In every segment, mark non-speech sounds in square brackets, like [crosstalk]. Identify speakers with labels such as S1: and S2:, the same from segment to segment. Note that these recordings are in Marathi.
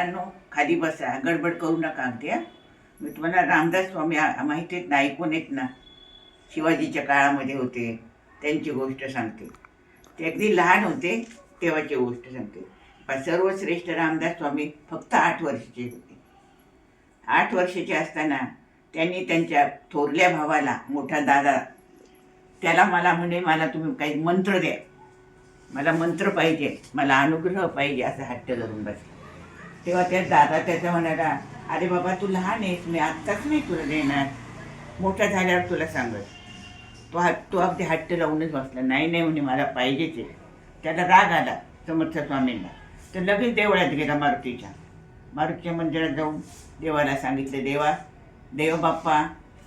S1: मुलांनो खाली बसा गडबड करू नका अगदी मी तुम्हाला रामदास स्वामी माहिती आहेत ना ऐकून आहेत ना शिवाजीच्या काळामध्ये होते त्यांची गोष्ट सांगते. ते अगदी लहान होते तेव्हाची गोष्ट सांगते. पण सर्वश्रेष्ठ रामदास स्वामी फक्त आठ वर्षाचे होते. आठ वर्षाचे असताना त्यांनी त्यांच्या थोरल्या भावाला मोठा दादा त्याला मला म्हणे मला तुम्ही काही मंत्र द्या. मला मंत्र पाहिजे मला अनुग्रह पाहिजे असं हट्ट धरून बसले. तेव्हा त्या दादा त्याचा म्हणाला अरे बाबा तू लहान आहेस मी आत्ताच नाही तुला देणार. मोठा झाल्यावर तुला सांगत. तो हा तो अगदी हट्ट लावूनच बसला. नाही नाही म्हणे मला पाहिजेच आहे. त्याला राग आला समर्थ स्वामींना. तर लगेच देवळात गेला मारुतीच्या. मारुतीच्या मंदिरात जाऊन देवाला सांगितलं देवा देव बाप्पा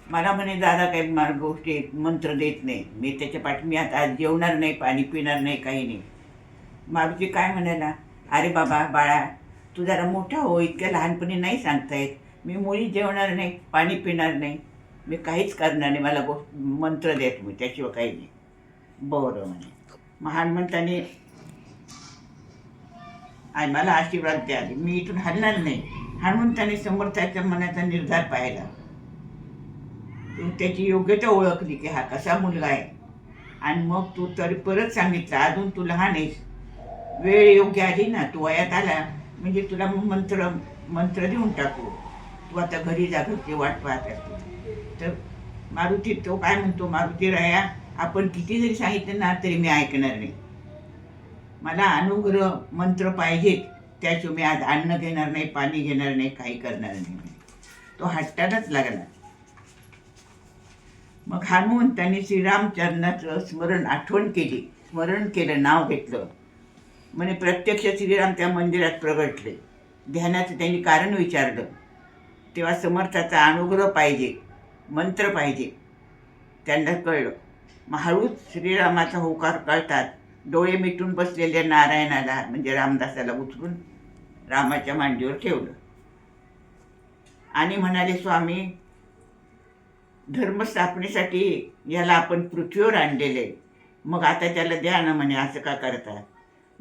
S1: मला म्हणे दादा काही मार गोष्टी मंत्र देत नाही. मी त्याच्या पाठी मी आता आज जेवणार नाही पाणी पिणार नाही काही नाही. मारुती काय म्हणाला अरे बाबा बाळा तू जरा मोठा हो इतक्या लहानपणी नाही सांगता येत. मी मुळी जेवणार नाही पाणी पिणार नाही. मी काहीच करणार नाही मला गो मंत्र द्या तुम्ही त्याशिवाय काही नाही. बरं म्हणे. मग हनुमंताने आणि मला आशीर्वाद द्या. मी इथून हलणार नाही. हनुमंताने समर्थाच्या मनाचा निर्धार पाहिला. तू त्याची योग्यता ओळखली की हा कसा मुलगा आहे. आणि मग तू तरी परत सांगितलं अजून तू लहान आहेस. वेळ योग्य आली ना तू वयात आला. म्हणजे तुला मग मंत्र मंत्र देऊन टाकू. तू आता घरी जा घरची वाट पाहत असते तर मारुती तो काय म्हणतो मारुती राया आपण किती जरी सांगितलं ना तरी मी ऐकणार नाही. मला अनुग्रह मंत्र पाहिजेत त्याशिवाय मी आज अन्न घेणार नाही पाणी घेणार नाही काही करणार नाही. तो हट्टालाच लागला. मग हनुमंतांनी श्रीरामचरणाचं स्मरण आठवण केली. स्मरण केलं नाव घेतलं. म्हणे प्रत्यक्ष श्रीराम त्या मंदिरात प्रगटले. ध्यानाचं त्यांनी कारण विचारलं. तेव्हा समर्थाचा अनुग्रह पाहिजे मंत्र पाहिजे. त्यांना कळलं. मग हळूच श्रीरामाचा होकार कळतात. डोळे मिटून बसलेल्या नारायणाला म्हणजे रामदासाला उचलून रामाच्या मांडीवर ठेवलं. आणि म्हणाले स्वामी धर्मस्थापनेसाठी याला आपण पृथ्वीवर आणलेले मग आता त्याला द्या ना म्हणे असं का करतात?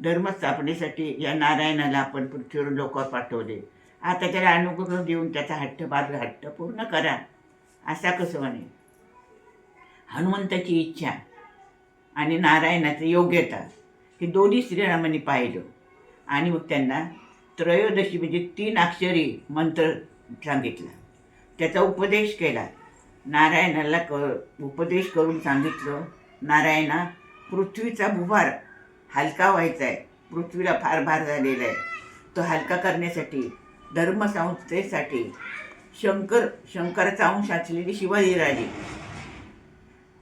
S1: धर्मस्थापनेसाठी या नारायणाला आपण पृथ्वीवर लोकांवर पाठवले. आता त्याला अनुग्रह देऊन त्याचा हट्ट बाजू हट्ट पूर्ण करा. असा कसं म्हणे हनुमंताची इच्छा आणि नारायणाचं योग्यता हे दोन्ही श्रीरामाने पाहिलं. आणि मग त्यांना त्रयोदशी म्हणजे तीन अक्षरी मंत्र सांगितला. त्याचा उपदेश केला. नारायणाला क उपदेश करून सांगितलं नारायणा पृथ्वीचा भुभार हलका व्हायचा आहे. पृथ्वीला फार भार झालेला आहे. तो हलका करण्यासाठी धर्मसंस्थेसाठी शंकर शंकराचा अंश असलेली शिवाजीराजे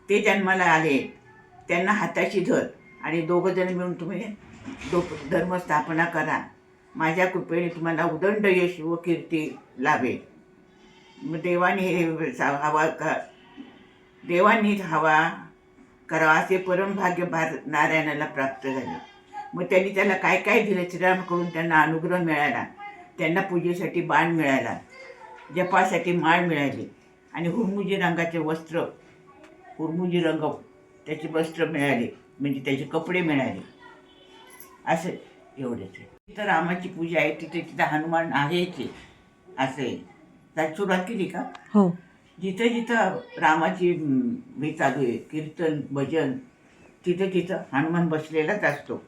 S1: ते जन्माला आले. त्यांना हाताशी धर आणि दोघंजण मिळून तुम्ही दो धर्मस्थापना करा. माझ्या कृपेने तुम्हाला उदंड यश व कीर्ती लाभेल. मग देवाने हे सा- हवा का देवानीच हवा करावा असे परमभाग्य भार नारायणाला प्राप्त झाले. मग त्यांनी त्याला काय काय दिलं? श्रीरामकडून त्यांना अनुग्रह मिळाला. त्यांना पूजेसाठी बाण मिळाला. जपासाठी माळ मिळाली. आणि हुरमुजी रंगाचे वस्त्र हुरमुजी रंग त्याचे वस्त्र मिळाले. म्हणजे त्याचे कपडे मिळाले. असं एवढंच. आहे तिथं रामाची पूजा आहे. तिथे तिथं हनुमान आहेच आहे असं आहे. त्यात सुरुवात केली का?
S2: हो.
S1: जिथं जिथं रामाची हे चालू आहे कीर्तन भजन तिथं तिथं हनुमान बसलेलाच असतो.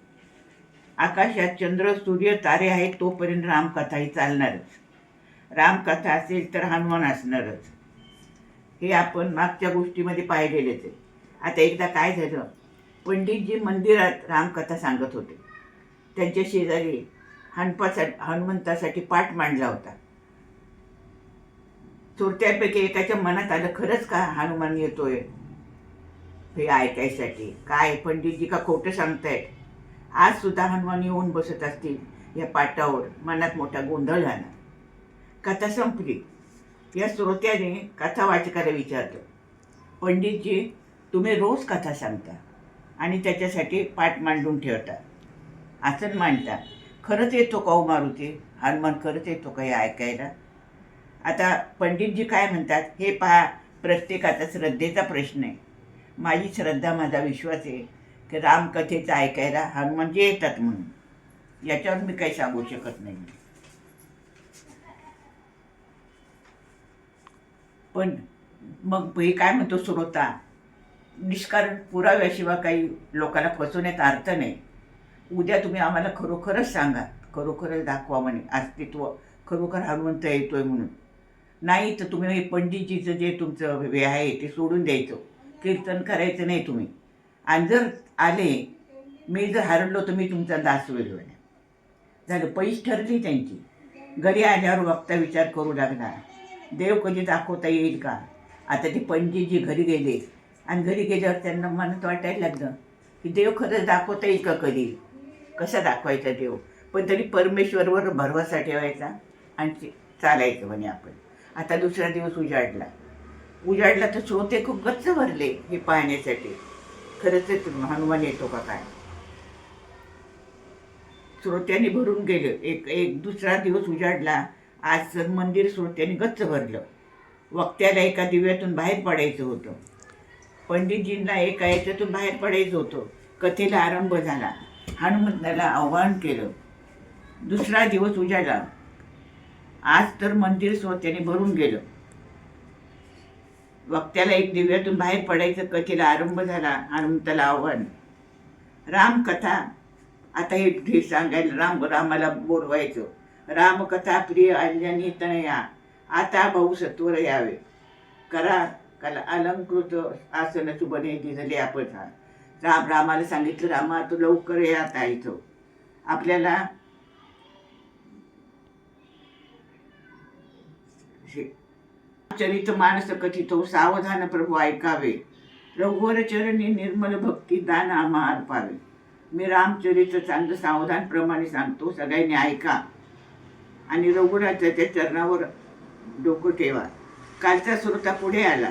S1: आकाशात चंद्र सूर्य तारे आहेत तोपर्यंत रामकथा ही चालणारच. रामकथा असेल तर हनुमान असणारच. हे आपण मागच्या गोष्टीमध्ये पाहिलेलेच आहे. आता एकदा काय झालं? पंडितजी मंदिरात रामकथा सांगत होते. त्यांच्या शेजारी हनुपासाठी हनुमंतासाठी पाठ मांडला होता. चोरट्यापैकी एकाच्या मनात आलं खरंच का हनुमान येतोय? हे ऐकायसाठी. काय पंडितजी का खोटं सांगतायत? आज सुद्धा हनुमान येऊन बसत असतील या पाटावर मनात मोठा गोंधळ झाला. कथा संपली. या श्रोत्याने कथा वाचकाला विचारलं पंडितजी तुम्ही रोज कथा सांगता आणि त्याच्यासाठी पाठ मांडून ठेवता. आसन मांडता खरंच येतो का हो मारुती? हनुमान खरंच येतो का हे ऐकायला? आता पंडितजी काय म्हणतात हे पहा प्रत्येकाचा श्रद्धेचा प्रश्न आहे. माझी श्रद्धा माझा विश्वास आहे की रामकथेचं ऐकायला हनुमान जे येतात म्हणून. याच्यावर मी काही सांगू शकत नाही. पण मग हे काय म्हणतो श्रोता निष्कारण पुराव्याशिवाय काही लोकांना फसवण्यात अर्थ नाही. उद्या तुम्ही आम्हाला खरोखरच सांगा खरोखरच दाखवा म्हणे अस्तित्व खरोखर हनुमंत येतोय म्हणून. नाही तर तुम्ही पंडितजीचं जे तुमचं हे आहे ते सोडून द्यायचं. कीर्तन करायचं नाही तुम्ही. आणि जर आले मी जर हरडलो तर मी तुमचा दास होईल झालं पैस ठरली त्यांची. घरी आल्यावर बघता विचार करू लागणार देव कधी दाखवता येईल का? आता ते पंडितजी घरी गेले. आणि घरी गेल्यावर त्यांना मनात वाटायला लागलं की देव खरंच दाखवता येईल का कधी? कसा दाखवायचा देव? पण तरी परमेश्वरवर भरवसा ठेवायचा आणि ते चालायचं म्हणे आपण. आता दुसरा दिवस उजाडला. उजाडला तर श्रोते खूप गच्च भरले हे पाहण्यासाठी. खरंच ते हनुमान येतो का काय? श्रोत्यांनी भरून गेलं. एक एक दुसरा दिवस उजाडला. आज तर मंदिर श्रोत्यांनी गच्च भरलं. वक्त्याला एका दिव्यातून बाहेर पडायचं होतं. पंडितजींना एका याच्यातून बाहेर पडायचं होतं. कथेला आरंभ झाला. हनुमंताला आव्हान केलं. दुसरा दिवस उजाडला. आज तर मंदिर स्वतःने भरून गेलं. वक्त्याला एक दिव्यातून बाहेर पडायचं कथेला आरंभ झाला हनुमंताला आव्हान. रामकथा आता हे हे सांगायला राम रामाला बोलवायचं. रामकथा प्रिय अंजनी तणया आता भाऊ सत्वर यावे. करा कला अलंकृत आसन सुबने दिसले आपण. राम रामाला सांगितलं रामा तू लवकर या आता इथं. आपल्याला चरित मानस कथितो सावधान प्रभू ऐकावे रघुवर चरणी निर्मल भक्ती दान आम्हा अर्पावे मी रामचरित्र चांगलं सावधान प्रमाणे सांगतो सगळ्यांनी ऐका आणि रघुनाथाच्या चरणावर डोकं ठेवा कालचा श्रोता पुढे आला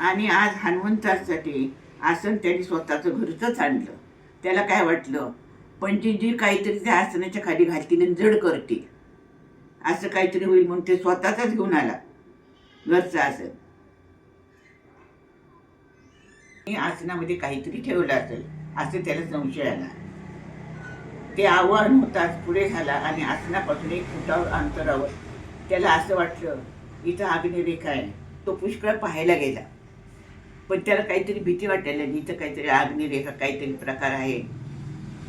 S1: आणि आज हनुमंतासाठी आसन त्यांनी स्वतःचं घरचंच आणलं त्याला काय वाटलं पंडितजी काहीतरी त्या आसनाच्या खाली घालतील आणि जड करतील असं काहीतरी होईल म्हणून ते स्वतःचाच घेऊन आला. घरचं असं. मी आसनामध्ये काहीतरी ठेवलं असेल असं त्याला संशय आला. ते आव्हान होताच पुढे झाला आणि आसनापासून एक फुटावर अंतरावर त्याला असं वाटलं इथं अग्निरेखा आहे. तो पुष्कळ पाहायला गेला. पण त्याला काहीतरी भीती वाटायला इथं काहीतरी अग्निरेखा काहीतरी प्रकार आहे.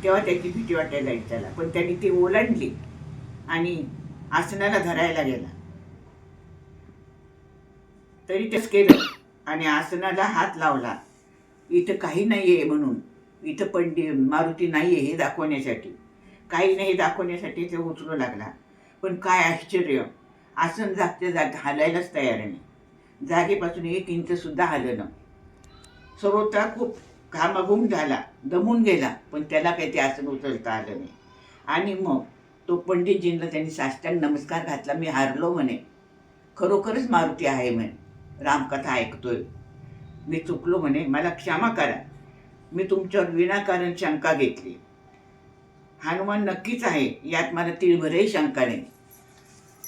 S1: तेव्हा त्याची भीती वाटायला त्याला. पण त्याने ती ओलांडली. आणि आसनाला धरायला गेला. तरी तेच केलं आणि आसनाला हात लावला. इथं काही नाही आहे म्हणून. इथं पंडित मारुती नाही आहे हे दाखवण्यासाठी. काही नाही दाखवण्यासाठी ते उचलू लागला. पण काय आश्चर्य. आसन जागच्या जाग हालायलाच तयार नाही जागेपासून एक इंच सुद्धा हललं खूप घामाघूम झाला. दमून गेला. पण त्याला काही ते आसन उचलता आलं नाही. आणि मग तो पंडितजींना त्यांनी साष्टांग नमस्कार घातला मी हारलो म्हणे. खरोखरच मारुती आहे म्हणे. रामकथा ऐकतोय. मी चुकलो म्हणे. मला क्षमा करा. मी तुमच्यावर विनाकारण शंका घेतली. हनुमान नक्कीच आहे. यात मला तिळभरही शंका नाही.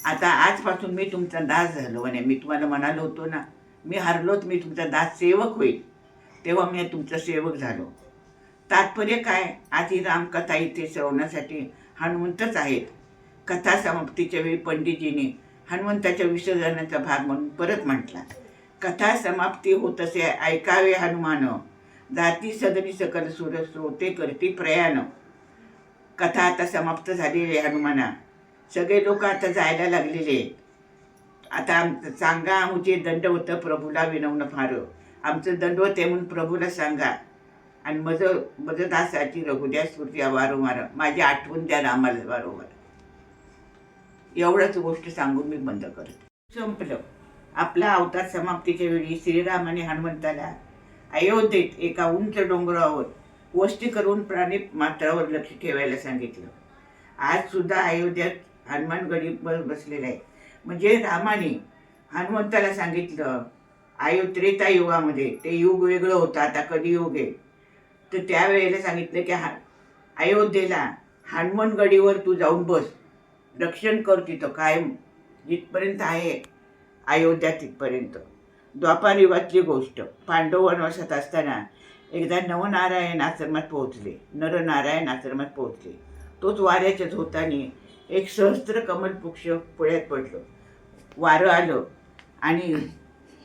S1: आता आजपासून मी तुमचा दास झालो म्हणे. मी तुम्हाला म्हणालो होतो ना मी हरलोच मी तुमचा दास सेवक होईल. तेव्हा मी तुमचा सेवक झालो. तात्पर्य काय? आज ही रामकथा इथे श्रवणासाठी हनुमंतच आहेत. कथा समाप्तीच्या वेळी पंडितजीने हनुमंताच्या विसर्जनाचा भाग म्हणून परत म्हटला. कथा समाप्ती होत असे ऐकावे हनुमान जाती सदनी सकल सुर स्रोते करती प्रयाण कथा आता समाप्त झालेली आहे हनुमाना. सगळे लोक आता जायला लागलेले आहेत. आता आमचं सांगा आमचे दंडवत प्रभूला विनवणं फार. आमचं दंडवत आहे म्हणून प्रभूला सांगा. आणि मज मजदासाची रघुद्या स्मृती वारंवार माझी आठवण द्या रामाला वारंवार. एवढंच गोष्ट सांगून मी बंद करतो. संपलं. आपला अवतार समाप्तीच्या वेळी श्रीराम आणि हनुमंताला अयोध्येत एका उंच डोंगरावर वस्ती करून प्राणी मात्रावर लक्ष ठेवायला सांगितलं. आज सुद्धा अयोध्यात हनुमान गडी बसलेला आहे. म्हणजे रामाने हनुमंताला सांगितलं आयो त्रेता युगामध्ये ते युग वेगळं होतं आता कधी युग आहे. तर त्यावेळेला सांगितलं की हा अयोध्येला हनुमानगडीवर तू जाऊन बस. रक्षण कर तिथं कायम. जिथपर्यंत आहे अयोध्या तिथपर्यंत. द्वापार युगातली गोष्ट. पांडव वनवासात असताना एकदा नवनारायण आश्रमात पोहोचले. नरनारायण आश्रमात पोहोचले. तोच वाऱ्याच्या झोताने एक सहस्त्र कमल पुक्ष पडलं. वारं आलं आणि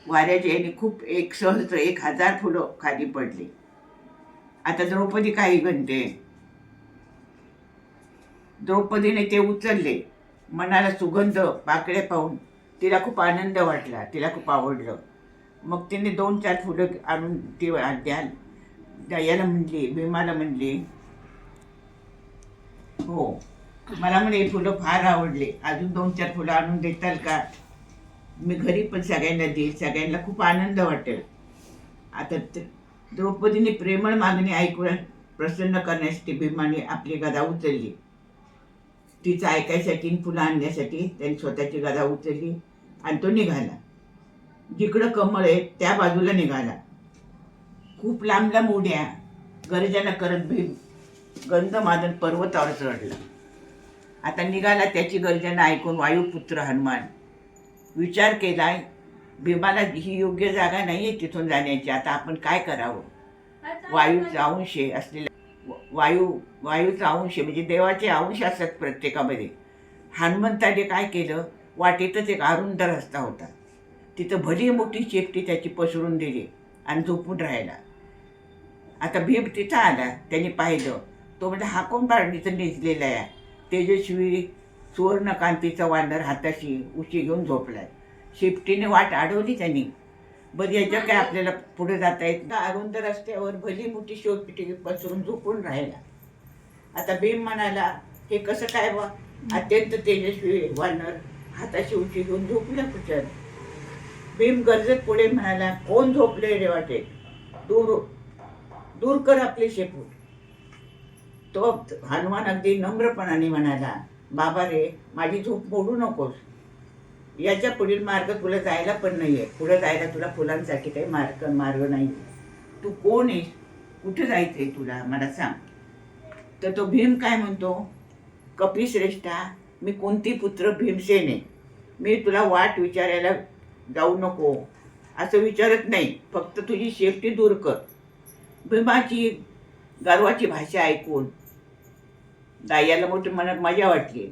S1: वाऱ्याच्या याने खूप एक सहस्त्र एक हजार फुलं खाली पडली. आता द्रौपदी काही घंटे द्रौपदीने ते उचलले. मनाला सुगंध पाकळ्या पाहून तिला खूप आनंद वाटला तिला खूप आवडलं. मग तिने दोन चार फुलं आणून ती द्या याला म्हणली भीमाला म्हणली हो मला म्हणे हे फुलं फार आवडले. अजून दोन चार फुलं आणून देताल का? मी घरी पण सगळ्यांना देईल सगळ्यांना खूप आनंद वाटेल. आता द्रौपदीने प्रेमळ मागणी ऐकून प्रसन्न करण्यासाठी भीमाने आपली गदा उचलली. तिचं ऐकायसाठी आणि फुलं आणण्यासाठी त्यांनी स्वतःची गदा उचलली आणि तो निघाला. जिकडं कमळ आहे त्या बाजूला निघाला. खूप लांब लांब उड्या गर्जना करत भीम गंधमादन पर्वतावर चढला. आता निघाला त्याची गर्जना ऐकून वायुपुत्र हनुमान. विचार केला भीमाला ही योग्य जागा नाही आहे तिथून जाण्याची. आता आपण काय करावं? वायूचा अंश आहे असलेल्या वायू वायूचा अंश आहे म्हणजे देवाचे अंश असतात प्रत्येकामध्ये. हनुमंताने काय केलं? वाटेतच एक अरुंद रस्ता होता. तिथं भली मोठी चेपटी त्याची पसरून दिली आणि झोपून राहिला. आता भीम तिथं आला त्यांनी पाहिलं. तो म्हणजे हा कोण बाळणीचं निजलेला आहे? तेजस्वी सुवर्णकांतीचा वानर हाताशी उशी घेऊन झोपलाय. शेपटीने वाट अडवली त्यांनी. बरं याच्या काय आपल्याला पुढे जाता येत ना अरुंद रस्त्यावर भली मोठी शेवटी पसरून झोपून राहिला. आता भीम म्हणाला हे कसं काय बा? अत्यंत तेजस्वी वानर हाताशी उशी घेऊन झोपलं कुठं? भीम गरजत पुढे म्हणाला कोण झोपले रे वाटे? दूर दूर कर आपले शेपूट. तो हनुमान अगदी नम्रपणाने म्हणाला बाबा रे माझी झोप मोडू नकोस. याच्या पुढील मार्ग तुला जायला पण नाही आहे पुढे जायला तुला फुलांसाठी काही मार्ग मार्ग नाही तू कोण आहेस? कुठे जायचं आहे तुला? मला सांग. तर तो भीम काय म्हणतो? कपिश्रेष्ठा मी कोणती पुत्र भीमसेन आहे? मी तुला वाट विचारायला जाऊ नको. असं विचारत नाही. फक्त तुझी शेफ्टी दूर कर. भीमाची गर्वाची भाषा ऐकून. दायाला मोठी मनात मजा वाटली.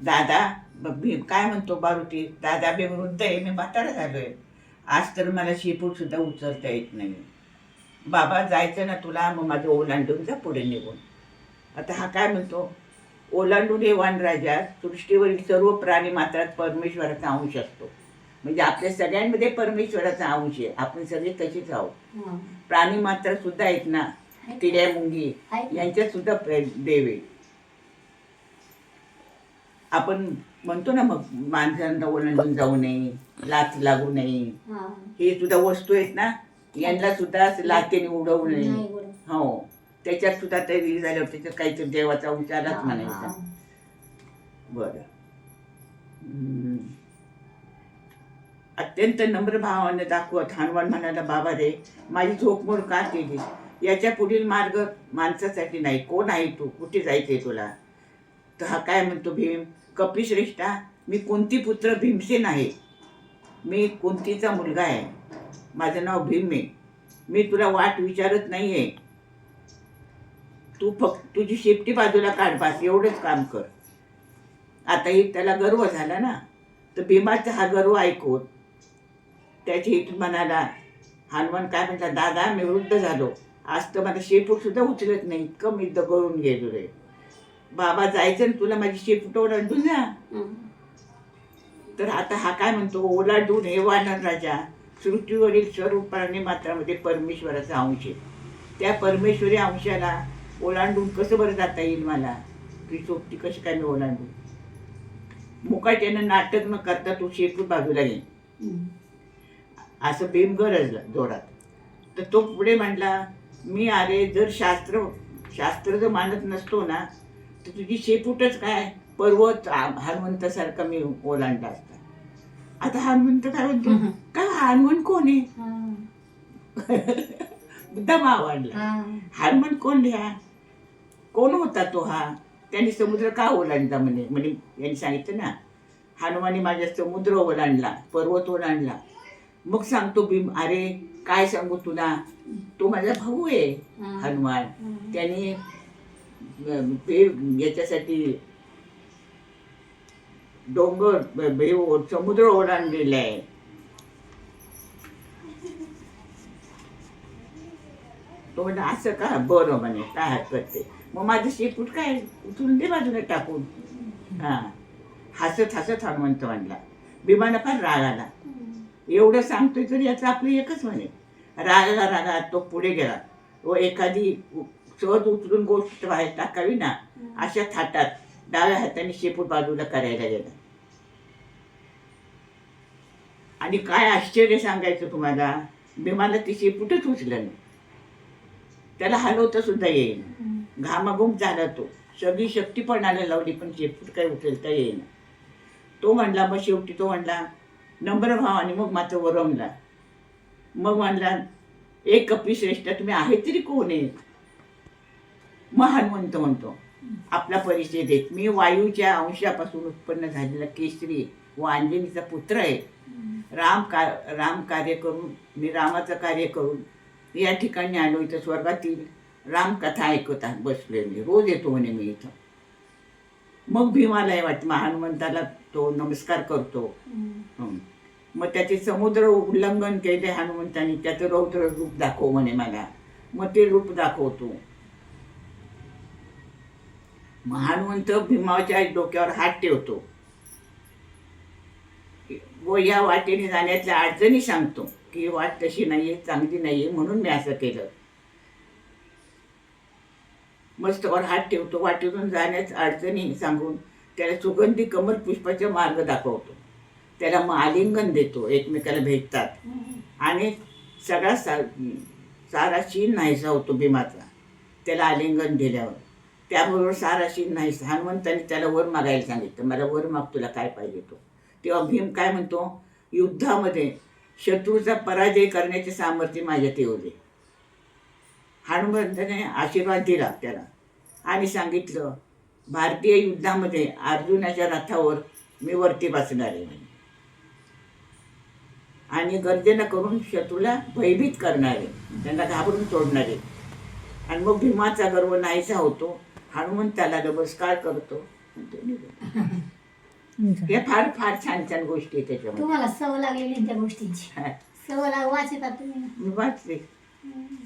S1: दादा भीम काय म्हणतो बारुटी? दादा मी वृद्ध आहे मी म्हातारा झालोय. आज तर मला शेपूट सुद्धा उचलता येत नाही. बाबा जायचं ना तुला मग माझं ओलांडून जा पुढे निघून. आता हा काय म्हणतो? ओलांडून हे वानराजा. सृष्टीवरील सर्व प्राणी मात्रात परमेश्वराचा अंश असतो. म्हणजे आपल्या सगळ्यांमध्ये परमेश्वराचा अंश आहे. आपण सगळे तसेच आहोत. प्राणी मात्र सुद्धा आहेत ना. किड्या मुंगी यांच्यात सुद्धा देव आहे. आपण म्हणतो ना मग माणसांना ओलांडून जाऊ नये लाच लागू नये. हे. सुद्धा वस्तू आहेत ना यांना सुद्धा असं लाचेने उडवू नये. हो. त्याच्यात सुद्धा ते हे झाल्यावर त्याच्यात काहीतरी देवाचा उच्चारच म्हणायचा. बरं. हम्म. अत्यंत नम्र भावाने दाखवत हनुमान म्हणाला बाबा रे माझी झोपमोड का केली? याच्या पुढील मार्ग माणसासाठी नाही. कोण आहे तू? कुठे जायचंय तुला? तर हा काय म्हणतो भीम? कपिश्रेष्ठा मी कोणती पुत्र भीमसेन आहे? मी कुंतीचा मुलगा आहे? माझं नाव भीम आहे. मी तुला वाट विचारत नाही आहे तू फक्त तुझी शेपटी बाजूला काढ बास एवढंच काम कर. आता एक त्याला गर्व झाला ना? तर भीमाचा हा गर्व ऐकून त्याच्या इथून म्हणाला हनुमान काय म्हटला दादा मी वृद्ध झालो. आज तर मला शेपूट सुद्धा उचलत नाही इतकं मी दगडून गेलो रे. बाबा जायचं ना तुला माझी शेपूट ओलांडून ना तर आता हा काय म्हणतो ओलांडून हे वानर राजा सृष्टीवरील सर्व प्राणी मात्रामध्ये परमेश्वराचा अंश आहे. त्या परमेश्वरी अंशाला ओलांडून कसं बरं जाता येईल मला? ती सोबती कशी काय मी ओलांडू? मुकाट्यानं नाटक न करता तू शेपूट बाजूला घे. असं भीम गरजला जोरात. तर तो पुढे म्हणला मी अरे जर शास्त्र शास्त्र जर मानत नसतो ना तुझी शेपूटच काय? पर्वत हनुमंतासारखा मी ओलांडला असता. आता हनुमंत काय म्हणतो काय हनुमान कोण आहे? दमा वाढला हनुमान कोण लिहा कोण होता तो हा? त्यांनी समुद्र का ओलांडला म्हणे? म्हणे यांनी सांगितलं ना हनुमाने माझ्या समुद्र ओलांडला पर्वत ओलांडला. मग सांगतो भीम अरे काय सांगू तुला? तो माझा भाऊ आहे हनुमान. त्याने ते याच्यासाठी डोंगर भेव हो, समुद्र ओलांडलेला आहे. तो म्हणजे असं का? बरं म्हणे काय हरकत ते मग माझं शेपूट काय उचलून दे बाजूने टाकून. हा. हसत हसत हनुमंत म्हणला भीमानं फार राग आला. एवढं सांगतोय तरी याचं आपलं एकच म्हणे. रागा रागात तो पुढे गेला. व एखादी सहज उचलून गोष्ट बाहेर टाकावी ना अशा थाटात. डाव्या हाताने शेपूट बाजूला करायला गेला. आणि काय आश्चर्य सांगायचं तुम्हाला? भीमाला ती शेपूटच उचलं नाही. त्याला हलवता सुद्धा येईन. घामाघूम झाला तो. सगळी शक्ती पणाला लावली पण शेपूट काही उचलता येईना. तो म्हणला मग शेवटी तो म्हणला नम्र भाव आणि मग मात्र वरमला मग म्हणला एक कपी श्रेष्ठ तुम्ही आहे तरी कोण आहेत मग हनुमंत म्हणतो आपला परिचय देत. मी वायूच्या अंशापासून उत्पन्न झालेला केसरी व अंजनीचा पुत्र आहे. राम का राम कार्य करून मी रामाचं कार्य करून या ठिकाणी आलो इथं स्वर्गातील रामकथा ऐकत बसले मी. रोज येतो म्हणे मी इथं. मग भीमालाही वाटतं. मग हनुमंताला तो नमस्कार करतो. मग त्याचे समुद्र उल्लंघन केले हनुमंताने. त्याचं रौद्र रूप दाखव म्हणे मला. मग ते रूप दाखवतो. हनुमंत भीमाच्या डोक्यावर हात ठेवतो. व या वाटेने जाण्याच्या अडचणी सांगतो की ही वाट तशी नाहीये चांगली नाहीये म्हणून मी असं केलं. मस्तवर हात ठेवतो वाटेतून जाण्याच्या अडचणी सांगून त्याला सुगंधी कमल पुष्पाचा मार्ग दाखवतो. त्याला मग आलिंगन देतो एकमेकाला भेटतात. आणि सगळा सा सारा शीन नाहीसा होतो भीमाचा. त्याला आलिंगन दिल्यावर. त्याबरोबर सारा नाही. नाहीसा हनुमंताने त्याला वर मागायला सांगितलं. मला वर माग तुला काय पाहिजे तो? तेव्हा भीम काय म्हणतो? युद्धामध्ये शत्रूचा पराजय करण्याचे सामर्थ्य माझ्यात येऊ दे हनुमंताने आशीर्वाद दिला त्याला. आणि सांगितलं भारतीय युद्धामध्ये अर्जुनाच्या रथावर मी वरती बसणार आहे म्हणे. आणि गर्जना करून शत्रूला भयभीत करणारे त्यांना घाबरून सोडणारे आणि मग भीमाचा गर्व नाहीसा होतो. हनुमंताला नमस्कार करतो. [laughs] हे फार फार छान छान गोष्टी आहेत त्याच्यामध्ये.
S2: तुम्हाला सवय लागलेली त्या गोष्टींची. सवय लाग वाचतात तुम्ही.
S1: मी वाचते.
S2: हम्म.